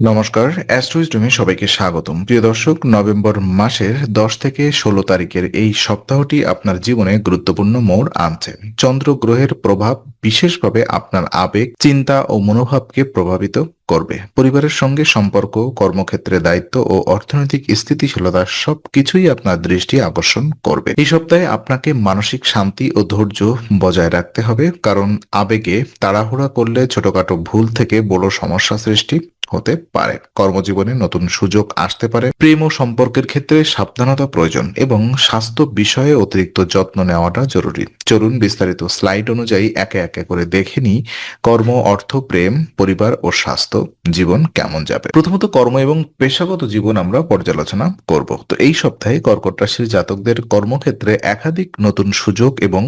নমস্কার অ্যাস্ট্রোইস্টমে সবাইকে স্বাগতম। প্রিয় দর্শক, নভেম্বর মাসের দশ থেকে ষোলো তারিখের এই সপ্তাহটি আপনার জীবনে গুরুত্বপূর্ণ মোড় আনছে। চন্দ্র গ্রহের প্রভাব বিশেষভাবে আপনার আবেগ, চিন্তা ও মনোভাবকে প্রভাবিত করবে। পরিবারের সঙ্গে সম্পর্ক, কর্মক্ষেত্রে দায়িত্ব ও অর্থনৈতিক স্থিতিশীলতা সবকিছুই আপনার দৃষ্টি আকর্ষণ করবে। এই সপ্তাহে আপনাকে মানসিক শান্তি ও ধৈর্য বজায় রাখতে হবে, কারণ আবেগে তাড়াহুড়া করলে ছোটখাটো ভুল থেকে বড় সমস্যা সৃষ্টি হতে পারে। কর্মজীবনে নতুন সুযোগ আসতে পারে। প্রেম ও সম্পর্কের ক্ষেত্রে সাবধানতা প্রয়োজন এবং স্বাস্থ্য বিষয়ে অতিরিক্ত যত্ন নেওয়াটা জরুরি। চলুন বিস্তারিত স্লাইড অনুযায়ী একে একে করে দেখে নিই কর্ম, অর্থ, প্রেম, পরিবার ও স্বাস্থ্য, জীবন কেমন যাবে। প্রথমত কর্ম এবং পেশাগত জীবন আমরা পর্যালোচনা করব। তো এই সপ্তাহে কর্কট রাশির জাতকদের কর্মক্ষেত্রে একাধিক নতুন সুযোগ এবং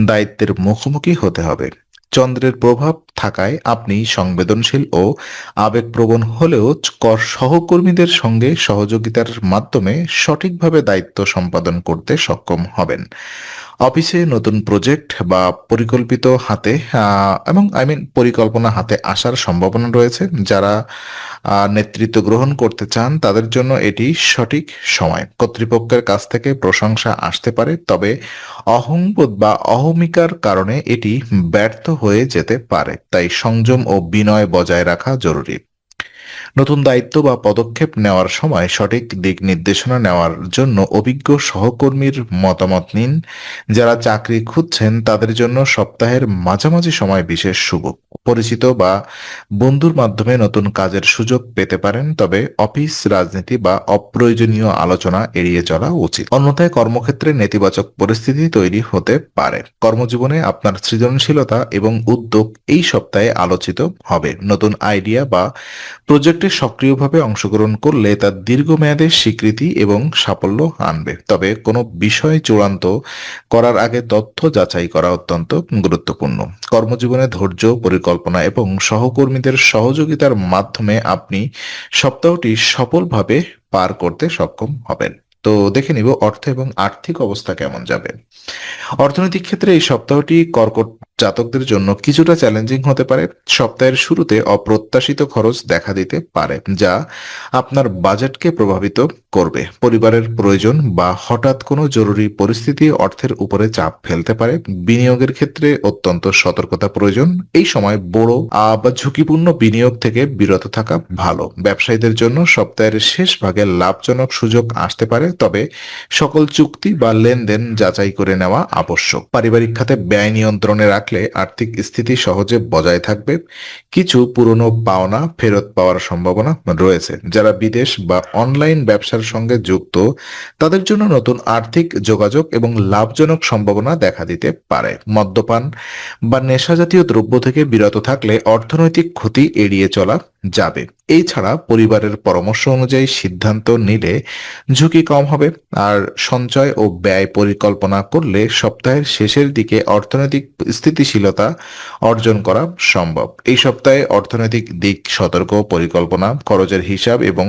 দায়িত্বের মুখোমুখি হতে হবে। চন্দ্রের প্রভাব থাকায় আপনি সংবেদনশীল ও আবেগপ্রবণ হলেও কর সহকর্মীদের সঙ্গে সহযোগিতার মাধ্যমে সঠিকভাবে দায়িত্ব সম্পাদন করতে সক্ষম হবেন। অফিসে নতুন প্রজেক্ট বা পরিকল্পিত হাতে এবং আই মিন পরিকল্পনা হাতে আসার সম্ভাবনা রয়েছে। যারা নেতৃত্ব গ্রহণ করতে চান, তাদের জন্য এটি সঠিক সময়। কর্তৃপক্ষের কাছ থেকে প্রশংসা আসতে পারে, তবে অহংবোধ বা অহমিকার কারণে এটি ব্যর্থ হয়ে যেতে পারে। তাই সংযম ও বিনয় বজায় রাখা জরুরি। নতুন দায়িত্ব বা পদক্ষেপ নেওয়ার সময় সঠিক দিক নির্দেশনা নেওয়ার জন্য অভিজ্ঞ সহকর্মীর মতামত নিন। যারা চাকরি খুঁজছেন, তাদের জন্য সপ্তাহের মাঝামাঝি সময় বিশেষ শুভ। পরিচিত বা বন্ধুর মাধ্যমে নতুন কাজের সুযোগ পেতে পারেন, তবে অফিস, রাজনীতি বা অপ্রয়োজনীয় আলোচনা এড়িয়ে চলা উচিত। অন্যথায় কর্মক্ষেত্রে নেতিবাচক পরিস্থিতি তৈরি হতে পারে। কর্মজীবনে আপনার সৃজনশীলতা এবং উদ্যোগ এই সপ্তাহে আলোচিত হবে। নতুন আইডিয়া বা প্রজেক্টে সক্রিয়ভাবে অংশগ্রহণ করলে তা দীর্ঘমেয়াদে স্বীকৃতি এবং সাফল্য আনবে। তবে কোনো বিষয় চূড়ান্ত করার আগে তথ্য যাচাই করা অত্যন্ত গুরুত্বপূর্ণ। কর্মজীবনে ধৈর্য, পরিকল্পনা এবং সহকর্মীদের সহযোগিতার মাধ্যমে আপনি সপ্তাহটি সফলভাবে পার করতে সক্ষম হবেন। তো দেখে নিব অর্থ এবং আর্থিক অবস্থা কেমন যাবে। অর্থনৈতিক ক্ষেত্রে এই সপ্তাহটি কর্কট জাতকদের জন্য কিছুটা চ্যালেঞ্জিং হতে পারে সপ্তাহের শুরুতে অপ্রত্যাশিত খরচ দেখা দিতে পারে, যা আপনার বাজেটকে প্রভাবিত করবে। পরিবারের প্রয়োজন বা হঠাৎ কোনো জরুরি পরিস্থিতি অর্থের উপরে চাপ ফেলতে পারে, বিনিয়োগের ক্ষেত্রে অত্যন্ত সতর্কতা প্রয়োজন। এই সময় বড় বা ঝুঁকিপূর্ণ বিনিয়োগ থেকে বিরত থাকা ভালো। ব্যবসায়ীদের জন্য সপ্তাহের শেষ ভাগে লাভজনক সুযোগ আসতে পারে, তবে সকল চুক্তি বা লেনদেন যাচাই করে নেওয়া আবশ্যক। পারিবারিক খাতে ব্যয় নিয়ন্ত্রণে রাখলে আর্থিক স্থিতি সহজে বজায় থাকবে। কিছু পুরনো পাওনা ফেরত পাওয়ার সম্ভাবনা রয়েছে। যারা বিদেশ বা অনলাইন ব্যবসার সঙ্গে যুক্ত, তাদের জন্য নতুন আর্থিক যোগাযোগ এবং লাভজনক সম্ভাবনা দেখা দিতে পারে। মদ্যপান বা নেশাজাতীয় দ্রব্য থেকে বিরত থাকলে অর্থনৈতিক ক্ষতি এড়িয়ে চলা যাবে। এই ছাড়া পরিবারের পরামর্শ অনুযায়ী সিদ্ধান্ত নিলে ঝুঁকি কম হবে। আর সঞ্চয় ও ব্যয় পরিকল্পনা করলে সপ্তাহের শেষের দিকে অর্থনৈতিক স্থিতিশীলতা অর্জন করা সম্ভব। এই সপ্তাহে অর্থনৈতিক দিক সতর্ক, পরিকল্পনা, খরচের হিসাব এবং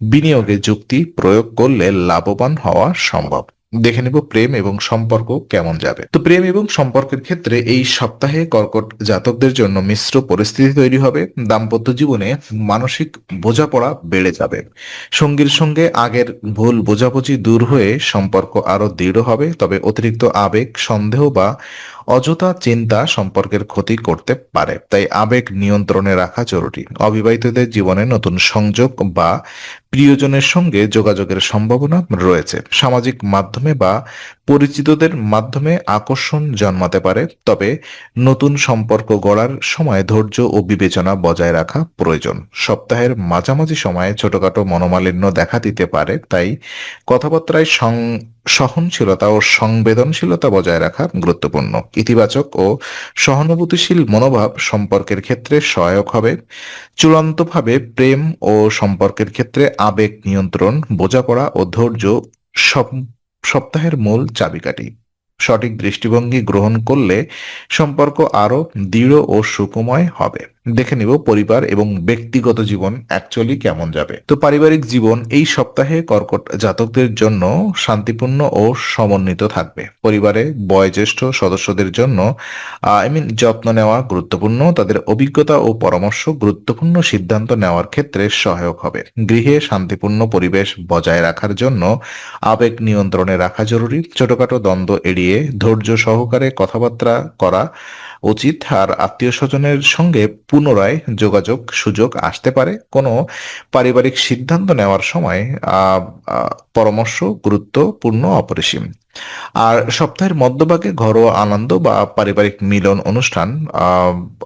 বিনিয়োগে যুক্তি প্রয়োগ করলে লাভবান হওয়া সম্ভব। দেখে নিব প্রেম এবং সম্পর্ক কেমন যাবে। তো প্রেম এবং সম্পর্কের ক্ষেত্রে এই সপ্তাহে কর্কট জাতকদের জন্য মিশ্র পরিস্থিতি তৈরি হবে। দাম্পত্য জীবনে মানসিক বোঝাপড়া বেড়ে যাবে। সঙ্গীর সঙ্গে আগের ভুল বোঝাবুঝি দূর হয়ে সম্পর্ক আরও দৃঢ় হবে। তবে অতিরিক্ত আবেগ, সন্দেহ বা অযথা চিন্তা সম্পর্কের ক্ষতি করতে পারে। তাই আবেগ নিয়ন্ত্রণে রাখা জরুরি। অবিবাহিতদের জীবনে নতুন সংযোগ বা প্রিয়জনের সঙ্গে যোগাযোগের সম্ভাবনা রয়েছে। সামাজিক মাধ্যমে বা পরিচিতদের মাধ্যমে আকর্ষণ জন্মাতে পারে। তবে নতুন সম্পর্ক গড়ার সময় ধৈর্য ও বিবেচনা বজায় রাখা প্রয়োজন। সপ্তাহের মাঝামাঝি সময়ে ছোটখাটো মনোমালিন্য দেখা দিতে পারে। তাই কথাবার্তায় সহনশীলতা ও সংবেদনশীলতা বজায় রাখা গুরুত্বপূর্ণ। ইতিবাচক ও সহানুভূতিশীল মনোভাব সম্পর্কের ক্ষেত্রে সহায়ক হবে। চূড়ান্তভাবে প্রেম ও সম্পর্কের ক্ষেত্রে আবেগ নিয়ন্ত্রণ, বোঝাপড়া ও ধৈর্য সপ্তাহের মূল চাবিকাঠি। সঠিক দৃষ্টিভঙ্গি গ্রহণ করলে সম্পর্ক আরও দৃঢ় ও সুকময় হবে। দেখে নিব পরিবার এবং ব্যক্তিগত জীবন অ্যাকচুয়ালি কেমন যাবে। তো পারিবারিক জীবন এই সপ্তাহে কর্কট জাতকদের জন্য শান্তিপূর্ণ ও সমন্বিত থাকবে। পরিবারে বয়োজ্যেষ্ঠ সদস্যদের জন্য আই মিন যত্ন নেওয়া গুরুত্বপূর্ণ, তাদের অভিজ্ঞতা ও পরামর্শ গুরুত্বপূর্ণ সিদ্ধান্ত নেওয়ার ক্ষেত্রে সহায়ক হবে। গৃহে শান্তিপূর্ণ পরিবেশ বজায় রাখার জন্য আবেগ নিয়ন্ত্রণে রাখা জরুরি। ছোটখাটো দ্বন্দ্ব এড়িয়ে ধৈর্য সহকারে কথাবার্তা করা উচিত আর আত্মীয় স্বজনের সঙ্গে পুনরায় যোগাযোগ সুযোগ আসতে পারে। কোনো পারিবারিক সিদ্ধান্ত নেওয়ার সময় পরামর্শ গুরুত্বপূর্ণ অপরিসীম। আর সপ্তাহের মধ্যভাগে ঘরোয়া আনন্দ বা পারিবারিক মিলন অনুষ্ঠান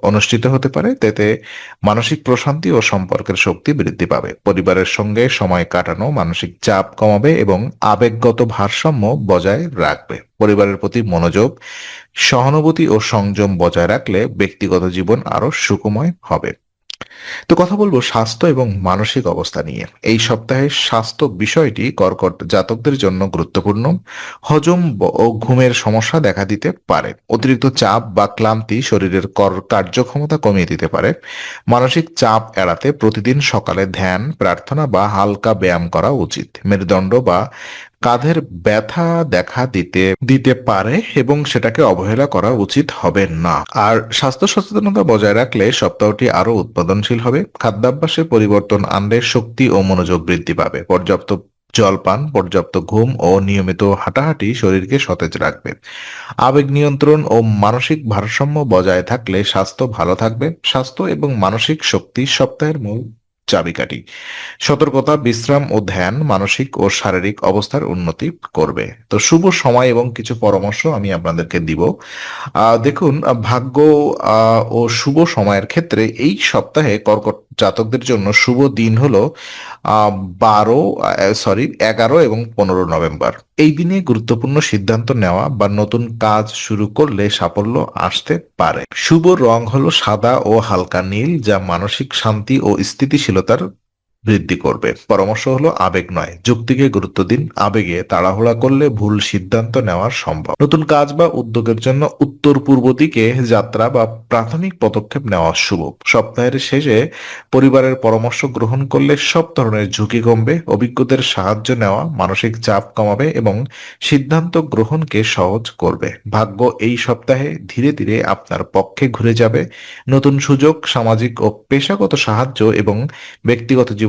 অনুষ্ঠিত হতে পারে। তেতে মানসিক প্রশান্তি ও সম্পর্কের শক্তি বৃদ্ধি পাবে। পরিবারের সঙ্গে সময় কাটানো মানসিক চাপ কমাবে এবং আবেগগত ভারসাম্য বজায় রাখবে। পরিবারের প্রতি মনোযোগ, সহানুভূতি ও সংযম বজায় রাখলে ব্যক্তিগত জীবন আরও সুখময় হবে। তো কথা বলব স্বাস্থ্য এবং মানসিক অবস্থা নিয়ে। এই সপ্তাহে স্বাস্থ্য বিষয়টি কর্কট জাতকদের জন্য গুরুত্বপূর্ণ। হজম ও ঘুমের সমস্যা দেখা দিতে পারে। অতিরিক্ত চাপ বা ক্লান্তি শরীরের কর কার্যক্ষমতা কমিয়ে দিতে পারে। মানসিক চাপ এড়াতে প্রতিদিন সকালে ধ্যান, প্রার্থনা বা হালকা ব্যায়াম করা উচিত। মেরুদণ্ড বা কাঁধের ব্যথা দেখা দিতে দিতে পারে এবং সেটাকে অবহেলা করা উচিত হবে না। আর স্বাস্থ্য সচেতনতা বজায় রাখলে সপ্তাহটি আরও উৎপাদনশীল হবে, খাদ্যাভ্যাসে পরিবর্তন আনলে শক্তি ও মনোযোগ বৃদ্ধি পাবে। পর্যাপ্ত জলপান, পর্যাপ্ত ঘুম ও নিয়মিত হাঁটাহাঁটি শরীরকে সতেজ রাখবে। আবেগ নিয়ন্ত্রণ ও মানসিক ভারসাম্য বজায় থাকলে স্বাস্থ্য ভালো থাকবে। স্বাস্থ্য এবং মানসিক শক্তি সপ্তাহের মূল চাবিকাঠি। সতর্কতা, বিশ্রাম ও ধ্যান মানসিক ও শারীরিক অবস্থার উন্নতি করবে। তো শুভ সময় এবং কিছু পরামর্শ আমি আপনাদেরকে দিব। দেখুন, ভাগ্য ও শুভ সময়ের ক্ষেত্রে এই সপ্তাহে কর্কট জাতকদের জন্য শুভ দিন হলো বারো সরি এগারো এবং পনেরো নভেম্বর। এই দিনে গুরুত্বপূর্ণ সিদ্ধান্ত নেওয়া বা নতুন কাজ শুরু করলে সাফল্য আসতে পারে। শুভ রং হলো সাদা ও হালকা নীল, যা মানসিক শান্তি ও স্থিতিশীলতার বৃদ্ধি করবে। পরামর্শ হলো আবেগ নয়, যুক্তিকে গুরুত্ব দিন। আবেগে তাড়াহুড়া করলে ভুল সিদ্ধান্ত নেওয়া সম্ভব। নতুন কাজ বা উদ্যোগের জন্য উত্তর পূর্ব দিকে যাত্রা বা প্রাথমিক পদক্ষেপ নেওয়া শুভ। সপ্তাহের শেষে পরিবারের পরামর্শ গ্রহণ করলে সব ধরনের ঝুঁকি কমবে। অভিজ্ঞদের সাহায্য নেওয়া মানসিক চাপ কমাবে এবং সিদ্ধান্ত গ্রহণকে সহজ করবে। ভাগ্য এই সপ্তাহে ধীরে ধীরে আপনার পক্ষে ঘুরে যাবে। নতুন সুযোগ, সামাজিক ও পেশাগত সাহায্য এবং ব্যক্তিগত জীবন